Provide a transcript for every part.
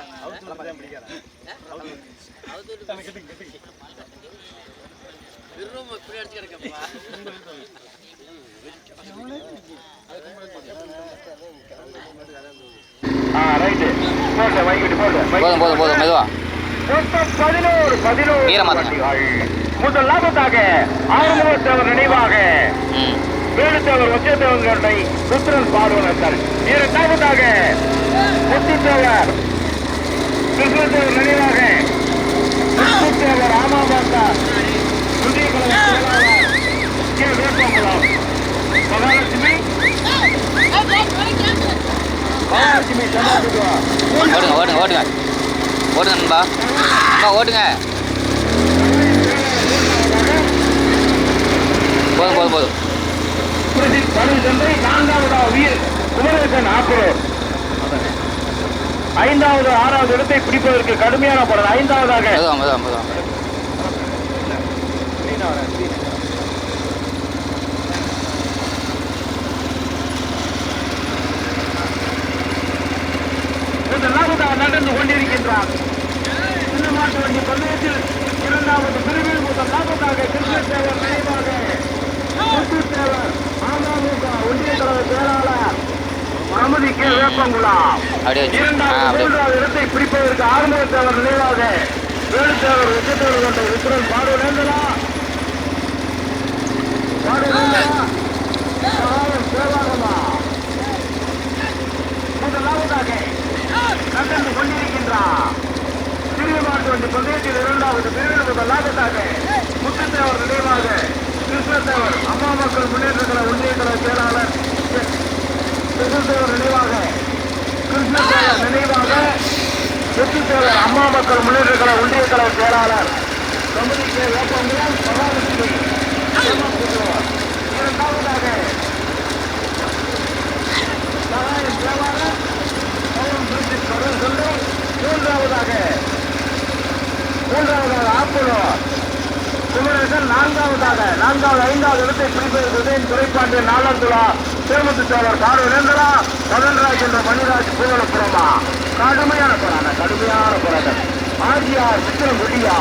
போதும் போதும் போதும் மெதுவா. முதலாவதாக ஆறுமுகத்தேவர் நினைவாக. வேலுத்தேவர் ஒச்சத்தேவன் ருத்ரன் பாடுவனர் இரண்டாவதாக முத்துத்தேவர் கிருஷ்ணதேவர் நினைவாக முத்துத்தேவர் ராமாபாத்தா வேப்பங்குளம் மகாலட்சுமி. மகாலட்சுமி ஓடுங்க ஓடுங்க ஓடுங்க. ஓடுங்க நண்பா. நண்பா ஓடுங்க. போதும் போதும் போதும். நான்காவதாக வீர் குமரேசன் ஆக்கூர் ஐந்தாவது ஆறாவது இடத்தை பிடிப்பதற்கு கடுமையான போராட்டம். ஐந்தாவதாக. நடந்து கொண்டிருக்கின்றார். சின்ன மாட்டு வண்டி பந்தயத்தில் இரண்டாவது பிரிவில் முதலாவதாக கிருஷ்ணதேவர் நினைவாக ஒன்றிய கழக செயலாளர் அனுமதி கே வேப்பங்குளம் அப்படியே இரண்டாவது மூன்றாவது இடத்தை பிடிப்பதற்கு ஆறுமுகத்தேவர் நினைவாக வேலுத்தேவர் உச்சத்தேவர் கொண்ட விக்ரன் பாடுவேந்தரா பாடுவேந்தரா சகாயம் சேவாகமா? முதலாவதாக நடந்து கொண்டிருக்கின்றார் சிறிய மாட்டு வண்டி பந்தயத்தில் இரண்டாவது பிரிவில் முதலாவதாக முத்துத்தேவர் நினைவாக கிருஷ்ணதேவர் அம்மா மக்கள் முன்னேற்ற கழக ஒன்றிய கழக செயலாளர் கிருஷ்ணதேவர் நினைவாக கிருஷ்ணதேவர் நினைவாக முத்துத்தேவர் அம்மா மக்கள் முன்னேற்ற கழக ஒன்றிய கழக செயலாளர் கமிதி கே. வேப்பங்குளம் மகாலட்சுமி இரண்டாவதாக சகாயம் தேவாரர் பவன் பிரிட்டிஷ் கடன் சொல்லி மூன்றாவதாக மூன்றாவதாக ஆப்பலூர் குமரேசன் நான்காவதாக நான்காவது ஐந்தாவது இடத்தை பிடிப்பதற்கு துறைப்பாண்டியன் நாலாந்துலா சேமத்து காடு பாடுவேந்திரா மதன்ராஜ் என்ற மணிராஜ் பூவனப்புறமா கடுமையான போராட்டம் கடுமையான போராட்டம். ஆஜியார் சித்திரம் குட்டியா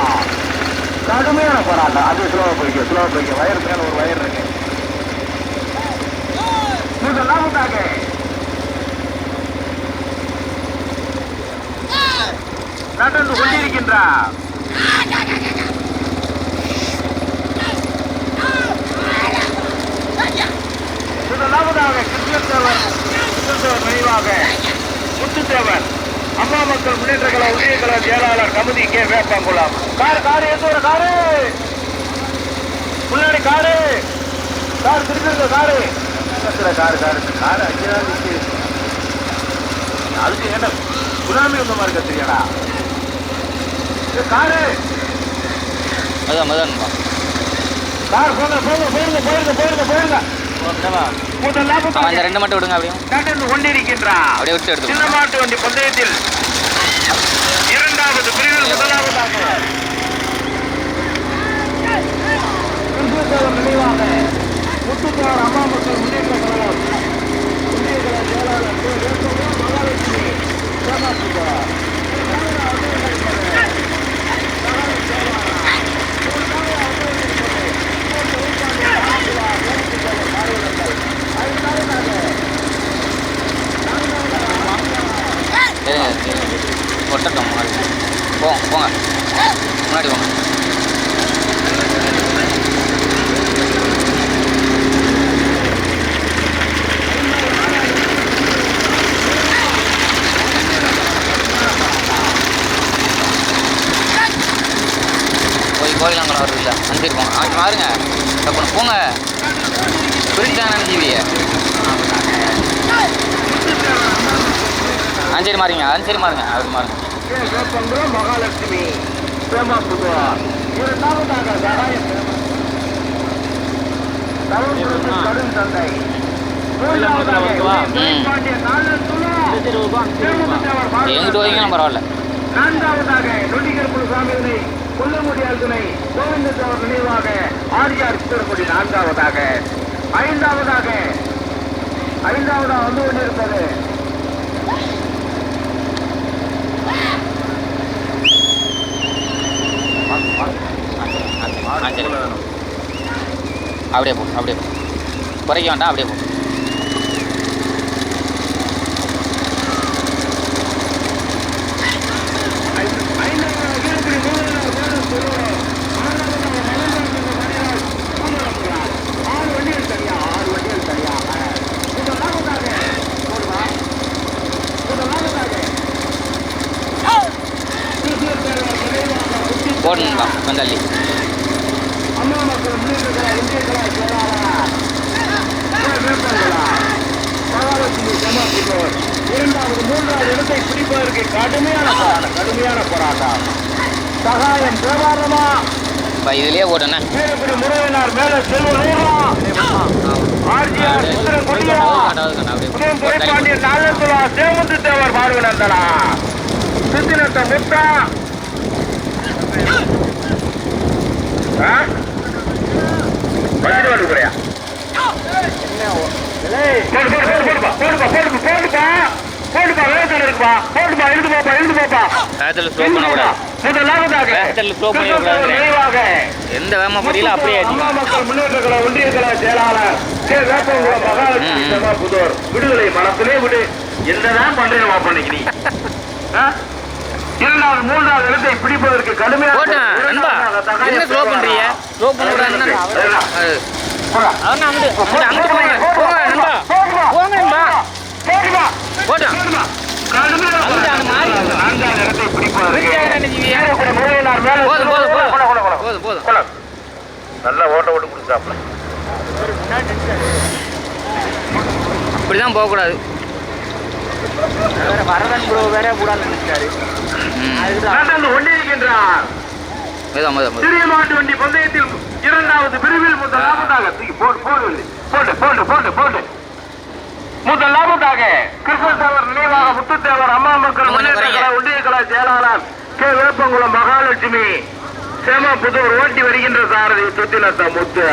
கடுமையான போராட்டம். அது ஸ்லோவா போய்க்க ஸ்லோவா போய்க்க வயர் மேல ஒரு வயர் இருக்கு. முதலாவதாக நடந்து கொண்டிருக்கின்றார். முதலாவதாக கிருஷ்ணதேவர் கிருஷ்ணதேவர் நினைவாக முத்துத்தேவர் அம்மா மக்கள் முன்னேற்ற கழக உதய கழக செயலாளர் கமிதி கே. வேப்பங்குளம். கார் கார் ஒரு காரு? முன்னாடி காரு. கார் திருப்பிருக்க காரு. பக்கத்துல காரு காரு. காரு அங்கேதான் நிக்கு அதுக்கு என்ன சுனாமி வந்த மாதிரி கத்திரியாடா காரு. மெதுவா நண்பா கார் போங்க போங்க போயிருங்க போயிருங்க போயிருங்க போயிருங்க. அவன் இந்த ரெண்டு மட்டும் விடுங்க அப்படியே. நடந்து கொண்டிருக்கின்றார் அப்படியே விட்டு எடுத்து வண்டி பந்தயத்தில். இரண்டாவது பிரிவில் முதலாவதாக நினைவாக முத்துத்தார் அம்மா மக்கள் முன்னேற்ற கழகம். கழக செயலாளர் மகாலட்சுமி சகாயம் ஒட்டட்டும் போங்க போங்க முன்னாடி போங்க போய் கோயிலாங்கலாம் வருது இல்லை. அனுப்பிட்டு போங்க ஆ பாருங்க. டப்புனு போங்க. பிரிட்டான டிவியை ஆ சரி மாறிங்க ஆ சரி மாறுங்க அப்படி மாறுங்க மகாலட்சுமி சேமாசுந்தர். இரண்டாவதாக சகாயம் தருமபுரத்தில் கடும் சந்தை. எங்கிட்டு வரீங்களும் பரவாயில்ல நான்காவதாக நொடிகர்புர சாமியினை கொல்லமுடியால் துணை கோவிந்தத்தேவர் நினைவாக ஆரியார் நான்காவதாக ஐந்தாவதாக ஐந்தாவதாக வந்து கொண்டிருப்பது அப்படியே போ அப்படியே போ. குறைக்க வேண்டாம் அப்படியே போ. பதினோரு குறையா போடு போடு போடு போடுப்பா போடுப்பா போடுப்பா போடுப்பா போடுப்பா இருக்குப்பா போடுப்பா வேகத்தில் ஸ்லோ வேகத்தில் எந்த வேகமாக புரியல அப்படியே மக்கள் முன்னேற்ற கழக ஒன்றிய கழக செயலாளர் கே வேப்பங்குளம் மகாலட்சுமி புதூர் விடுதலை மனத்திலே விடு. என்னதான் பண்றேன் வாப்பா நீ இரண்டாவது மூன்றாவது இடத்தை பிடிப்பதற்கு கடுமையாக என்ன ஸ்லோ பண்ணுறீங்க ஸ்லோ பண்ணக்கூடாதுன்னு அங்கிட்டு அங்கிட்டு அங்கிட்டு போங்க போங்க நண்பா போங்க நண்பா போட்டோம். நல்லா ஓட்ட ஓட்டு கொடுத்தாப்ல இப்படி தான் போகக்கூடாது வரதன் ப்ரோ வேற கூடாது நினைச்சாரு. ம். நடந்து கொண்டிருக்கின்றார் மெதுவா மெதுவா மெதுவா சிறிய மாட்டு வண்டி பந்தயத்தில் இரண்டாவது பிரிவில் முதலாவதாக தூக்கி போடு போடு வெள்ளி. போடு போடு போடு போடு. முதலாவதாக கிருஷ்ணதேவர் நினைவாக முத்துத்தேவர் அம்மா மக்கள் முன்னேற்ற ஒன்றிய செயலாளர் கே. வேப்பங்குளம் மகாலட்சுமி சேமா புதூர் ஓட்டி வருகின்ற சாரதி சுத்தினத்த முத்து.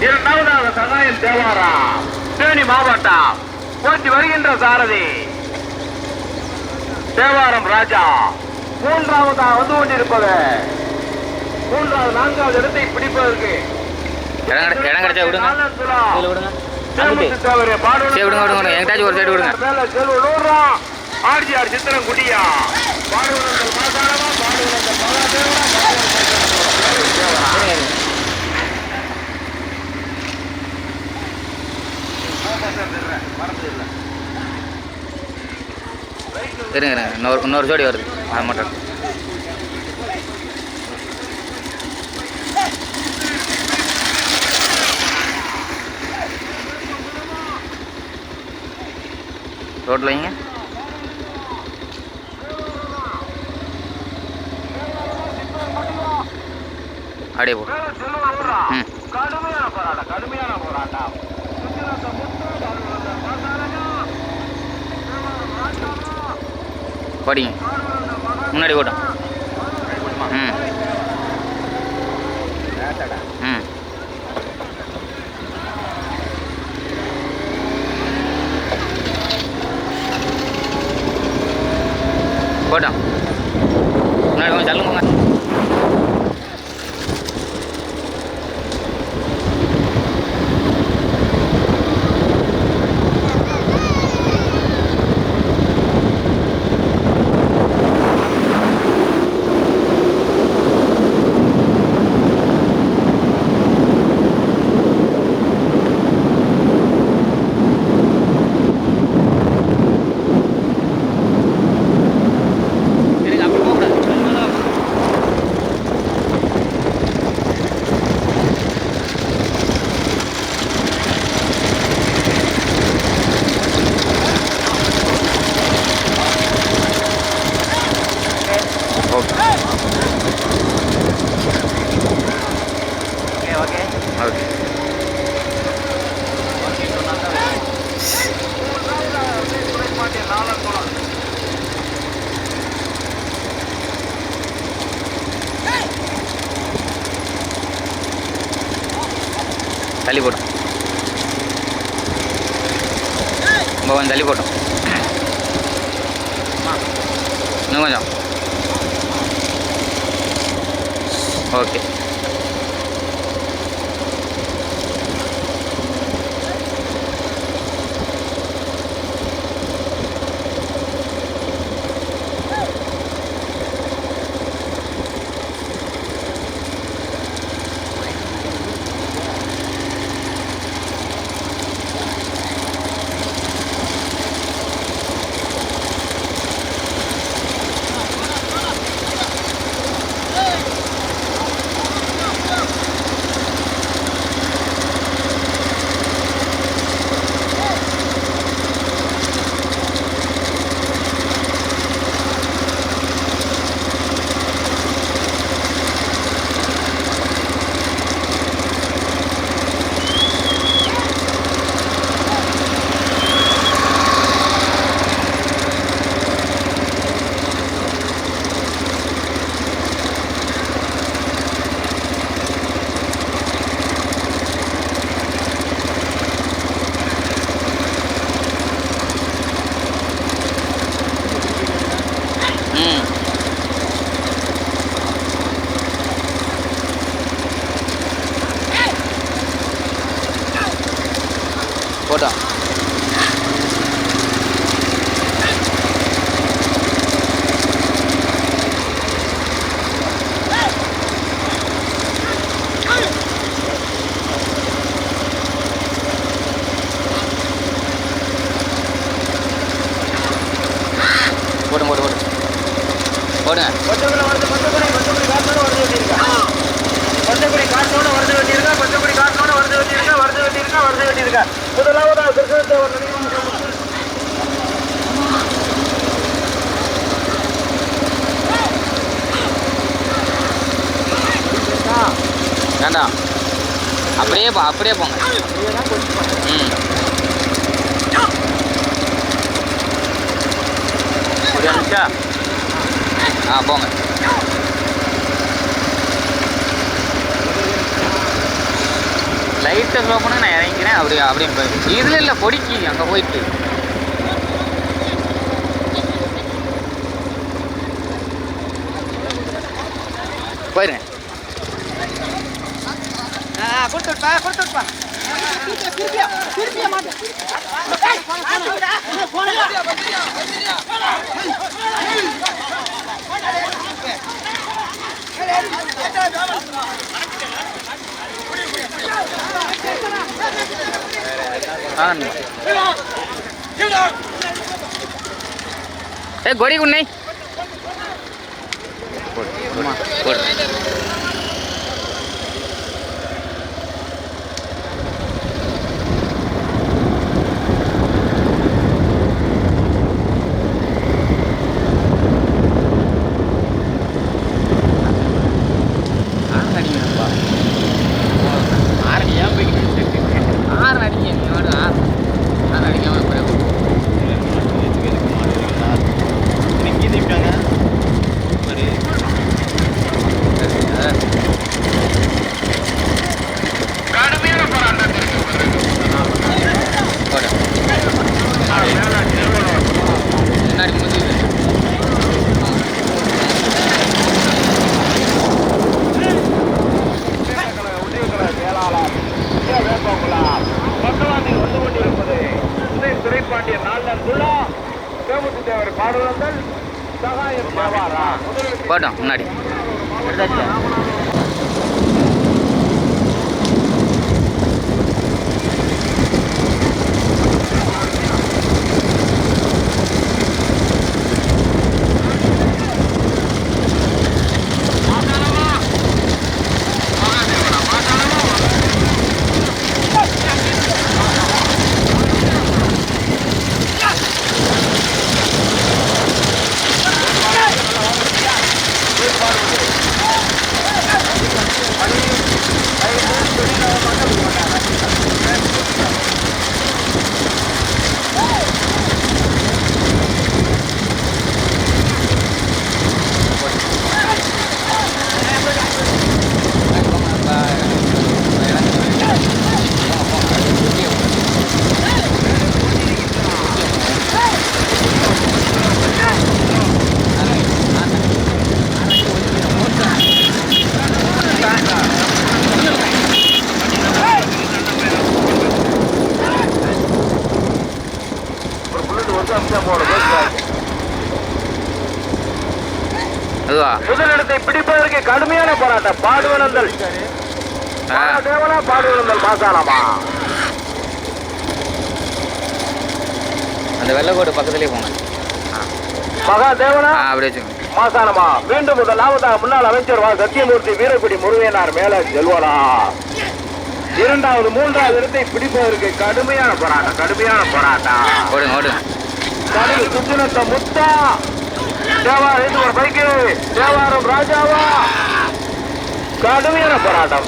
இரண்டாவதாக சகாயம் தேவாரா தேனி மாவட்டம். ஓட்டி வருகின்ற சாரதி. தேவாரம் ராஜா. மூன்றாவதாக வந்து கொண்டிருப்பது மூன்றாவது நான்காவது இடத்தை பிடிப்பதற்கு. இடம் கிடை- இடம் கிடைச்சா விடுங்க. விடுங்க. விடுங்க. எங்கிட்டாச்சும் ஒரு side விடுங்க. ஆர்ஜிஆர் சித்திரம் குடியா பாடுவனங்கள் மாசாரமா பாடுவனங்கள் மகாதேவரா பாடுவனங்கள் இருங்க இருங்க. இன்னொரு இன்னொரு ஜோடி வருது. அது மட்டும். ரோட்டில் வைங்க. அப்படியே போ ம். கடுமையான போராட்டம். கடுமையான போராட்டம் சித்திரத்தை முத்து, பாடுவனங்கள் மாசாரமா, தேவாரம் ராஜாவா, படிங்க. முன்னாடி ஓட்டும். ம். ம். போட்டோம் வேண்டாம் அப்படியே போ அப்படியே போங்க. ம். ஒரு நிமிஷம் ஆ போங்க. லைட்டை ஸ்லோ பண்ண நான் இறங்கிக்கிறேன் அப்படி அப்படியே போய் இதில் இல்லை பொடிக்கு அங்கே போயிட்டு. போயிருங்க கொடுத்துட்பா கொடுத்துட்பா ஆ ஏ கொடி குண்ணை. போடு போடு ஆறு அடிக்கணும்ப்பா ஆறு ஏன் போய்கிட்டு ஆறு அடிக்க நீ வாடு ஆறு ஆறு அடிக்காம பிறகு கடுமையான போராட்டத்திற்கு போடு முன்னாடி முதுகு உதவிகள செயலாளர் விஜய வேப்பகுலா பக்கவாந்தில் வந்து கொண்டிருப்பது உதய துரைப்பாண்டிய நாளர் துலா தேமுத்து தேவர் பாடுவங்கள் சகாயம் தேவாரா முதலில் போட்டோம் முன்னாடி ஆ மூணு பேர் அதுவா முதலிடத்தை பிடிப்பதற்கு கடுமையான போராட்டம் பாடுவனந்தல் ஆ தேவனா மாசாலமா? அந்த வெள்ளைக்கோடு பக்கத்துலேயே போங்க. மகா தேவனா ஆ அப்படியே வச்சுக்கோங்க. மாசானமா மீண்டும் முதலாவதாக முன்னாள் அமைச்சர் வா சத்தியமூர்த்தி வீரக்குடி முருகையனார் மேல செல்வனா? இரண்டாவது மூன்றாவது இடத்தை பிடிப்பதற்கு கடுமையான போராட்டம் கடுமையான போராட்டம். ஓடுங்க ஓடுங்க. கடல் சுத்தினத்த முத்தா. தேவா ரெண்டு ஒரு பைக்கு. தேவாரம் ராஜாவா? கடுமையான போராட்டம்.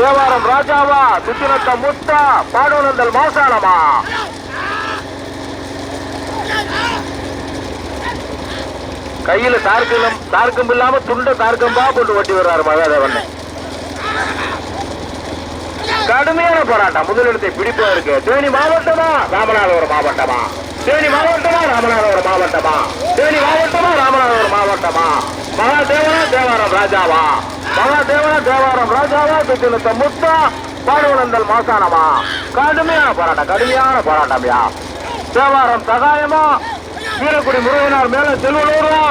தேவாரம் ராஜாவா சுத்தினத்த முத்தா பாடுவனந்தல் மாசாலமா கையில தார்க்கம் தார்க்கம் இல்லாம துண்ட தார்க்கம்பா போட்டு ஓட்டி வர்றாரு மகாதேவன். கடுமையான போராட்டம். முதலிடத்தை பிடிப்பா இருக்கு தேனி மாவட்டமா ராமநாதபுரம் மாவட்டமா? தேனி மாவட்டமா ராமநாதபுரம் மாவட்டமா? தேனி மாவட்டமா ராமநாதபுரம் மாவட்டமா? மகாதேவனா தேவாரம் ராஜாவா? மகாதேவனா தேவாரம் ராஜாவா? சுத்தினத்த முத்தா பாடுவனந்தல் மாசானமா? கடுமையான போராட்டம் கடுமையான போராட்டம் யா. தேவாரம் சகாயமா? வீரக்குடி முருகனார் மேல செல்வலூரா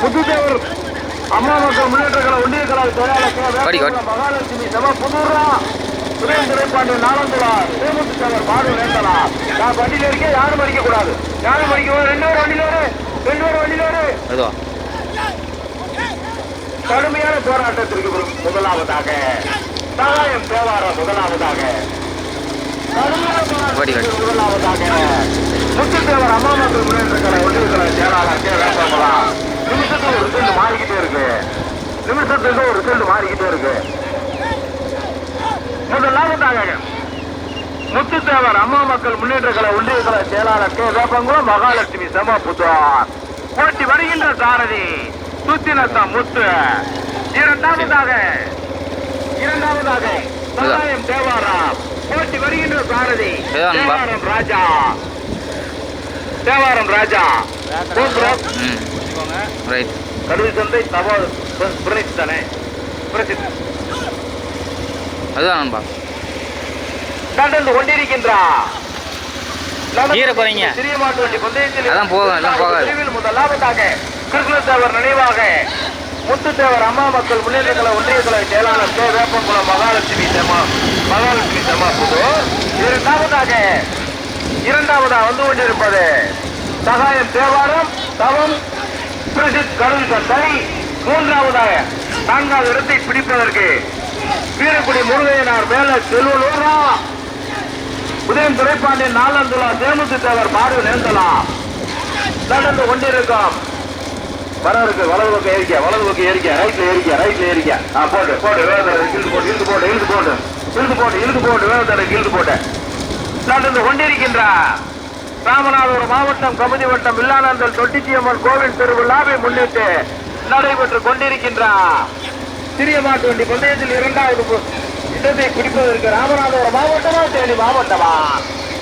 முத்துதேவர் அம்மா மக்கள் முன்னேற்ற கழக ஒன்றிய படி, செயலாளர். மகாலட்சுமி சபா புதூரா சுரேன் திரைப்பாண்டிய நாளந்துலா தேமுத்து தலைவர் பாடு நேர்ந்தலா நான் வண்டியில இருக்கேன் யாரும் மறிக்க கூடாது. யாரும் கூடாது. ரெண்டு பேரும் வண்டியில வரு. அதுவா கடுமையான போராட்டத்திற்கு முதலாவதாக சகாயம் தேவாரம் முதலாவதாக. முதலாவதாக முத்துத்தேவர் அம்மா மக்கள் முன்னேற்ற கழக ஒன்றிய கழக செயலாளர் கே. நிமிஷத்துக்கு ஒரு ரிசல்ட் மாறிக்கிட்டே இருக்கு. நிமிஷத்துக்கு ஒரு ரிசல்ட் மாறிக்கிட்டே இருக்கு. முதலாவதாக முத்துத்தேவர் அம்மா மக்கள் முன்னேற்ற கழக ஒன்றிய கழக செயலாளர் கே. வேப்பங்குளம் மகாலட்சுமி செம புத்தார் போட்டி வருகின்ற சாரதி சுத்தினத்தம் முத்து. இரண்டாவதாக இரண்டாவதாக சகாயம் தேவாரம். போட்டி வருகின்ற சாரதி. தேவாரம் ராஜா. தேவாரம் ராஜா. கடுகு சந்தை தபால் பிரணித் தானே? பிரசித் அதுதான் நண்பா நடந்து கொண்டிருக்கின்றா. கீரை குறைங்க. சிறிய மாட்டு வண்டி பந்தயத்தில் அதான் போகும், எல்லாம் போகாது. முதலாவதாக கிருஷ்ணதேவர் நினைவாக முத்துத்தேவர் அம்மா மக்கள் முன்னேற்ற கழக ஒன்றிய கழக செயலாளர் கே. வேப்பங்குளம் மகாலட்சுமி செம்மா மகாலட்சுமி செம்மா புதூர் இரண்டாவதாக இரண்டாவதாக வந்து கொண்டிருப்பது சகாயம் தேவாரம் தவம் பிரசித் கடல் சந்தை மூன்றாவதாக நான்காவது இடத்தை பிடிப்பதற்கு வீரக்குடி முருகையனார் மேல செல்வலூரா. உதயம் துறைப்பாண்டி நாலந்துலா தேமுத்து தேவர் மாடு நேர்ந்தலாம்? நடந்து கொண்டிருக்கோம். வர இருக்கு வலது பக்கம் ஏறிக்க வலது பக்கம் ஏறிக்க ரைட்ல ஏறிக்க ரைட்ல ஏறிக்க. ஆ போட்டு போட்டு வேதரை இழுத்து போட்டு இழுத்து போட்டு இழுத்து போட்டு இழுத்து போட்டு இழுத்து போட்டு வேதரை இழுத்து போட்டு. நடந்து கொண்டிருக்கின்ற ராமநாதபுரம் மாவட்டம் கமுதி வட்டம் வில்லானந்தல் தொட்டிச்சியம்மன் கோவில் திருவிழாவை முன்னிட்டு நடைபெற்று கொண்டிருக்கின்றார். சிறிய மாட்டு வண்டி பந்தயத்தில் இரண்டாவது இடத்தை பிடிப்பதற்கு ராமநாதபுரம் மாவட்டமா தேனி மாவட்டமா?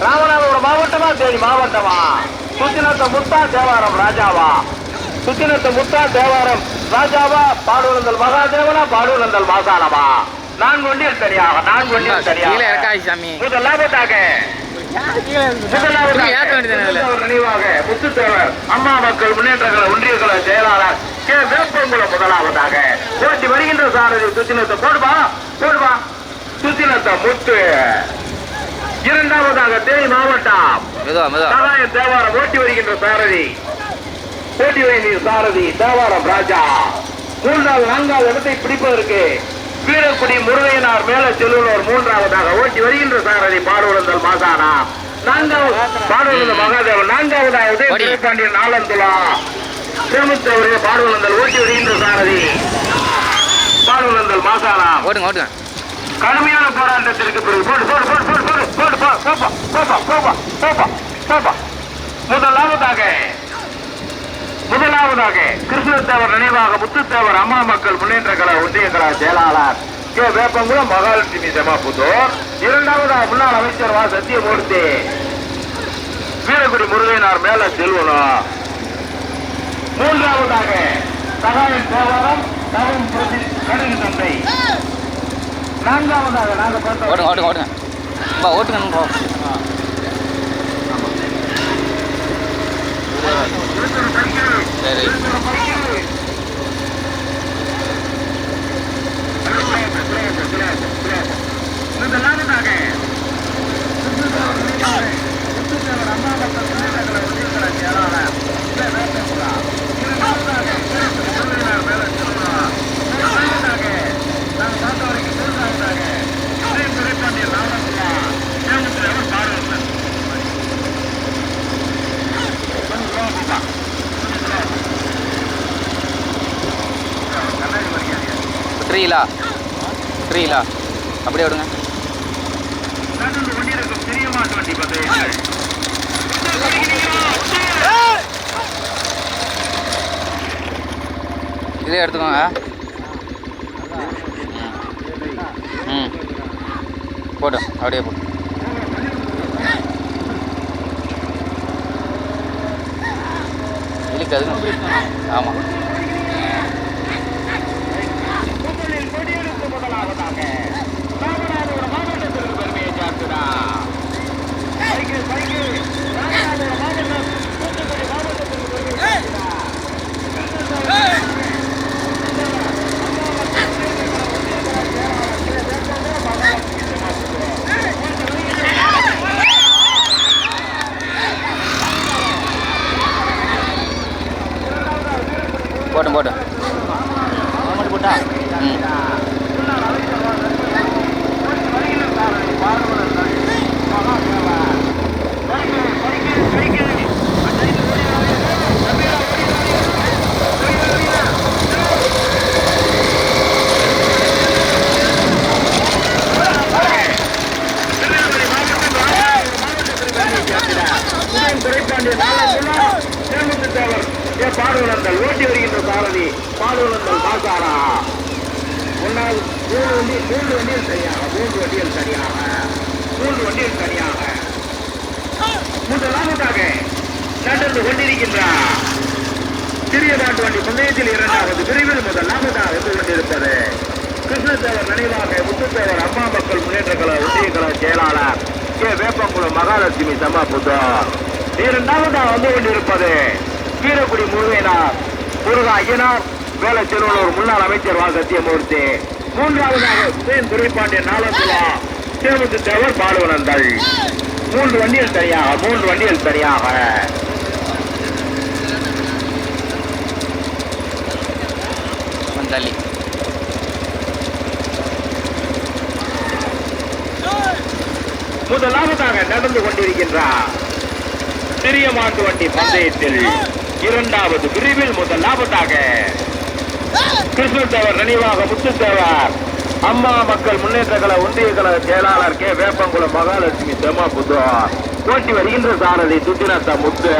ராமநாதபுரம் மாவட்டமா தேனி மாவட்டமா? சுத்தினத்த முத்தா தேவாரம் ராஜாவா? சுத்தினத்த முத்தா தேவாரம் ராஜாவா? பாடுவனந்தல் மகாதேவனா? பாடுவனந்தல் மாசானமா? நான்கு வண்டியில் சரியாக நான்கு வண்டியில் சரியாக இறக்காய் சாமி. முதலாவதாக முதலாவதாக ஏத்த வேண்டியதானே இதுல? முதலாவது நினைவாக முத்துத்தேவர் அம்மா மக்கள் முன்னேற்ற கழக ஒன்றிய கழக செயலாளர் கே. வேப்பங்குளம் முதலாவதாக. போட்டி வருகின்ற சாரதி சுத்தினத்தை போடுவா போடுவா சுத்தினத்தை முத்து. இரண்டாவதாக தேனி மாவட்டம். மெதுவா மெதுவா. சகாய தேவாரம் ஓட்டி வருகின்ற சாரதி. போட்டி வருகின்ற சாரதி தேவாரம் ராஜா. மூன்றாவது நான்காவது இடத்தை பிடிப்பதற்கு வீரக்குடி முருகையனார் மேல செல்லுள்ளவர் மூன்றாவதாக ஓட்டி வருகின்ற சாரதி பாடுவந்தல் மாசானா. நான்காவது பாடுவந்த மகாதேவன். நான்காவதாவது ஓடி. பாண்டியன் நாளந்துலா சேமுத்தவரே பாடுவந்தல் ஓட்டி வருகின்ற சாரதி. பாடுவந்தல் மாசானா. ஓடுங்க ஓடுங்க. கடுமையான போராட்டத்திற்கு பிறகு போடு போடு போடு போடு போடு போடு போ போப்பா போப்பா போப்பா போப்பா போப்பா முதலாவதாக முதலாவதாக கிருஷ்ணத்தேவர் நினைவாக முத்துத்தேவர் அம்மா மக்கள் முன்னேற்ற கழக ஒன்றிய கழக செயலாளர் கே வேப்பங்குளம் மகாலட்சுமி செமாபுத்தூர் இரண்டாவதாக முன்னாள் அமைச்சர் வா சத்தியமூர்த்தி வீரகுடி முருகையனார் மேல செல்வனும் மூன்றாவதாக சகாயம் தேவாரம் தவம் பிரதி கடுகு தந்தை ஓடுங்க ஓடுங்க ஓடுங்க. பா ஓட்டுங்க நண்பா சரி. த்ரீலா? த்ரீலா? அப்படியே விடுங்க. இதே எடுத்துக்கோங்க. ம். போட்டோம் அப்படியே போட்டு இழுக்காது ஆமாம் முதலில் கொடியெடுத்து முதலாவதாக ராமநாதபுரம் மாவட்டத்திற்கு பெருமையை சார்த்துடா சைக்கிள் சைக்கிள் ராமநாதபுரம் மாவட்டம் தூத்துக்குடி மாவட்டத்திற்கு பெருமையை சார்த்துடா. போட்டும் போட்டும் ம் பாடுவலங்கள் ஓட்டி வருகின்ற சாரதி பாடுவலங்கள் பாசாரா ஒன்றாவது மூணு வண்டி மூன்று வண்டியில் சரியாக மூன்று வண்டியில் சரியாக மூன்று வண்டியில் சரியாக முதலாவதாக நடந்து கொண்டிருக்கின்றார் சிறிய மாட்டு வண்டி இரண்டாவது பிரிவில் முதலாவதாக வந்து கொண்டிருப்பது. கிருஷ்ணதேவர் நினைவாக முத்துத்தேவர் அம்மா மக்கள் முன்னேற்ற கழக ஒன்றிய கழக செயலாளர் கே. வேப்பங்குளம் மகாலட்சுமி சம்மா புத்தர் இரண்டாவதாக வந்து கொண்டிருப்பது கீரக்குடி முருகையனார் முருகா ஐயனார் வேலை திருவள்ளூர் முன்னாள் அமைச்சர் வா சத்தியமூர்த்தி மூன்றாவதாக உதயன் துரைப்பாண்டியன் நாலந்துலா சேமுத்து தேவர் பாலுவனந்தல் மூன்று வண்டிகள் தனியாக மூன்று வண்டிகள் தனியாக. தள்ளி. முதலாவதாக நடந்து கொண்டிருக்கின்றார் சிறிய மாட்டு வண்டி பந்தயத்தில் இரண்டாவது பிரிவில் முதலாவதாக கிருஷ்ணதேவர் நினைவாக முத்துத்தேவர் அம்மா மக்கள் முன்னேற்ற கழக ஒன்றிய கழக செயலாளர் கே. வேப்பங்குளம் மகாலட்சுமி செம்மா புத்தூர் போட்டி வருகின்ற சாரதி சுத்தினத்த முத்து.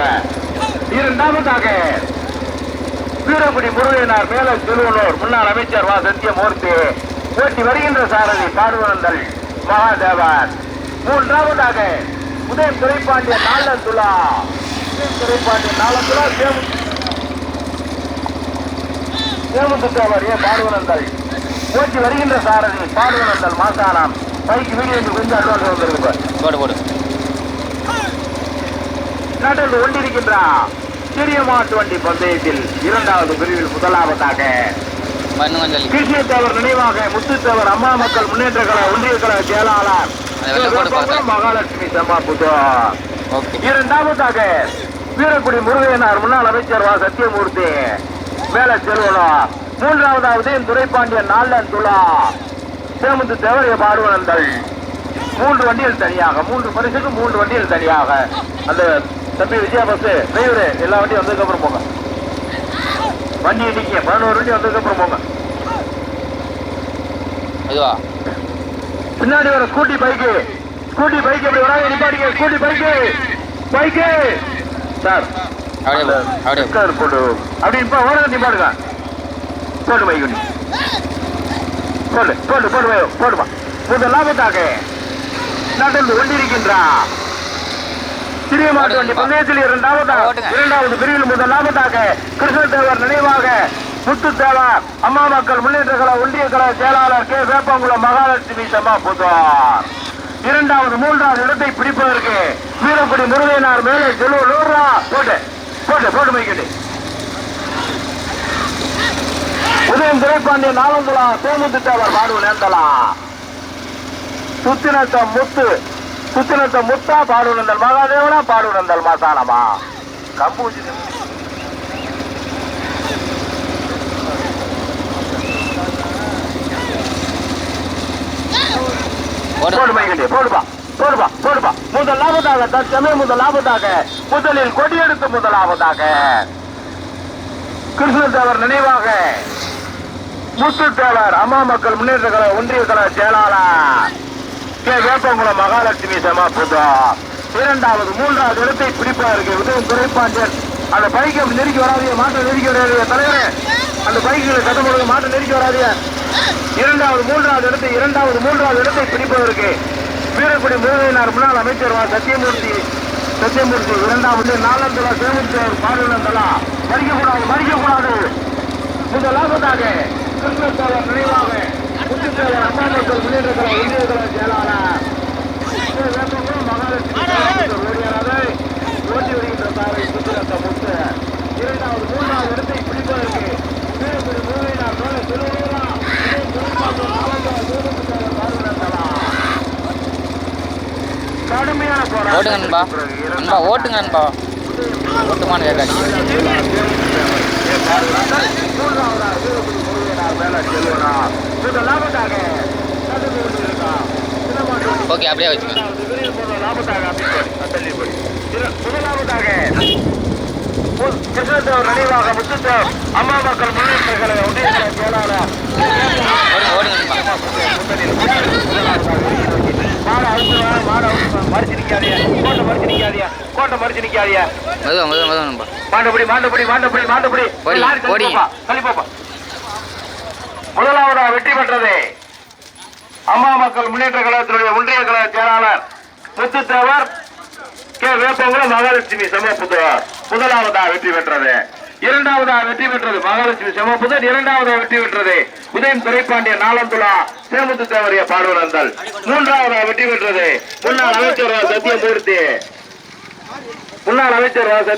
இரண்டாவதாக வீரகுடி முருகையனார் மேல திருவள்ளூர் முன்னாள் அமைச்சர் வா. சத்தியமூர்த்தி. போட்டி வருகின்ற சாரதி பாடுவனந்தல் மகாதேவன் மூன்றாவதாக உதயம் துரைப்பாண்டிய நாளந்துலா உதயம் துரைப்பாண்டிய நாளந்துலா சேமு சேமுத்துத்தேவர் ஏ. பாடுவனந்தல் போட்டி வருகின்ற சாரதி பாடுவனந்தல் மாசானம். பைக்கு வீடியோ கொஞ்சம் அட்வான்ஸ் வந்திருக்கு போடு போடு. சிறிய மாட்டு வண்டி பந்தயத்தில் இரண்டாவது பிரிவில் முதலாவதாக. கிருஷ்ணதேவர் நினைவாக முத்துத்தேவர் அம்மா மக்கள் முன்னேற்ற கழக ஒன்றிய கழக செயலாளர். மகாலட்சுமி ஓகே. இரண்டாவதாக வீரக்குடி முருகையனார் முன்னாள் அமைச்சர் வா. சத்தியமூர்த்தி. மேல செல்வனம் மூன்றாவதாவது என் துரைப்பாண்டியன் நாளன் துலா. சேமுத்து தேவரைய பாடுவனந்தல். மூன்று வண்டியில் தனியாக மூன்று பரிசுக்கு மூன்று வண்டியில் தனியாக. அந்த தம்பி விஜயா பஸ் டிரைவரு எல்லா வண்டியும் வந்ததுக்கு அப்புறம் போங்க. வண்டி நிக்க பதினோரு வண்டி வந்ததுக்கு அப்புறம் போங்க. இதுவா பின்னாடி வர ஸ்கூட்டி பைக்கு ஸ்கூட்டி பைக் எப்படி வராங்க நிப்பாடிங்க ஸ்கூட்டி பைக்கு பைக்கு சார் போட்டு அப்படி இப்போ ஓரங்க நிப்பாடுங்க போட்டு பைக்கு நீ போடு போடு போடு வை, போடுமா. முதலாவதாக நடந்து கொண்டிருக்கின்றார் சிறிய மாட்டு வண்டி பந்தயத்தில் இரண்டாவதாக. இரண்டாவது பிரிவில் முதலாவதாக கிருஷ்ணதேவர் நினைவாக முத்துத்தேவர் அம்மா மக்கள் முன்னேற்ற கழக ஒன்றிய கழக செயலாளர் கே. வேப்பங்குளம் மகாலட்சுமி சம்மா புதார் இரண்டாவது மூன்றாவது இடத்தை பிடிப்பதற்கு வீரக்குடி முருகையனார் மேலே செல்வ நூறுரூவா போட்டு போட்டு போட்டு மைக்கடி உதயம் துரைப்பாண்டிய நாலந்துலா சோமுத்து தேவர் மாடு நேர்ந்தலா சுத்தினத்த முத்து சுத்தினத்த முத்தா பாடுனந்தல் மகாதேவனா பாடுனந்தல் மாசானமா? கம்பூஜி ஓடு போடு மைகண்டி போடுப்பா போடுப்பா போடுப்பா. முதலாவதாக தற்சமே முதலாவதாக முதலில் கொடியெடுத்து முதலாவதாக கிருஷ்ணதேவர் நினைவாக முத்துத்தேவர் அம்மா மக்கள் முன்னேற்ற கழக ஒன்றிய கழக செயலாளர். கே வேப்பங்குளம் மகாலட்சுமி சமாபுதம் இரண்டாவது மூன்றாவது இடத்தை பிடிப்பாருக்கு உதயம் துறைப்பாண்டியன் அந்த பைக்கை அப்படி நெருக்கி வராதிய மாட்டை நெருக்கி வராதீங்க தலைவரே. அந்த பைக்குகளை கதம் மாற்றம் மாட்டை நெருக்கி வராதிய இரண்டாவது மூன்றாவது இடத்தை இரண்டாவது மூன்றாவது இடத்தை பிடிப்பதற்கு வீரக்குடி முருகையினார் முன்னாள் அமைச்சர் வா. சத்தியமூர்த்தி சத்தியமூர்த்தி இரண்டாவது நாலந்தலா சேமித்து பாடுநந்தலா மறிக்கக்கூடாது மறிக்கக்கூடாது. முதலாவதாக கிருஷ்ணத்தேவர் நினைவாக முத்துத்தேவர் அம்மா மக்கள் முன்னேற்ற கழக ஒன்றிய கழக செயலாளர். கே. வேப்பங்குளம் மகாலட்சுமி சபாபதி ஓடியாராதை ஓட்டி வருகின்ற சாரை சுத்திரத்த முத்து இரண்டாவது மூன்றாவது? இடத்தை பிடிப்பதற்கு முருகையினார் மேல போராட்டம் ஓட்டுங்க நண்பா நண்பா ஓட்டுங்க நண்பா ஓட்டுமான்னு கேட்காது ஓகே அப்படியே வச்சுக்கோங்க நினைவாக முத்துத்தேவ் அம்மா மக்கள் முன்னேற்ற கழக ஒன்றிய செயலாளர் மாடு அழுத்துவா, மாடு அழுத்துவா. மறிச்சு நிக்காதீங்க. கோட்டை மறிச்சு நிக்காதீங்க. கோட்டை மறிச்சு நிக்காதீங்க. மெதுவா மெதுவா மெதுவா மாண்டுபிடி மாண்டுபிடி மாண்டுபிடி மாண்டுபிடி ஓடி, ஓடி. தள்ளி போப்பா. முதலாவதாக வெற்றி பெற்றது. அம்மா மக்கள் முன்னேற்ற கழகத்தினுடைய ஒன்றிய கழக செயலாளர் முத்துத்தேவர் கே. வேப்பங்குளம் மகாலட்சுமி செமப்புதர் முதலாவதா வெற்றி பெற்றது. இரண்டாவதா வெற்றி பெற்றது மகாலட்சுமி செமப்புதர் இரண்டாவதா வெற்றி பெற்றது உதயம் துரைப்பாண்டிய நாளந்துலா சேமுத்து தேவரிய பாடுவரந்தல் மூன்றாவதா வெற்றி பெற்றது முன்னாள் அமைச்சர் சத்தியமூர்த்தி முன்னாள் அமைச்சர் சத்திய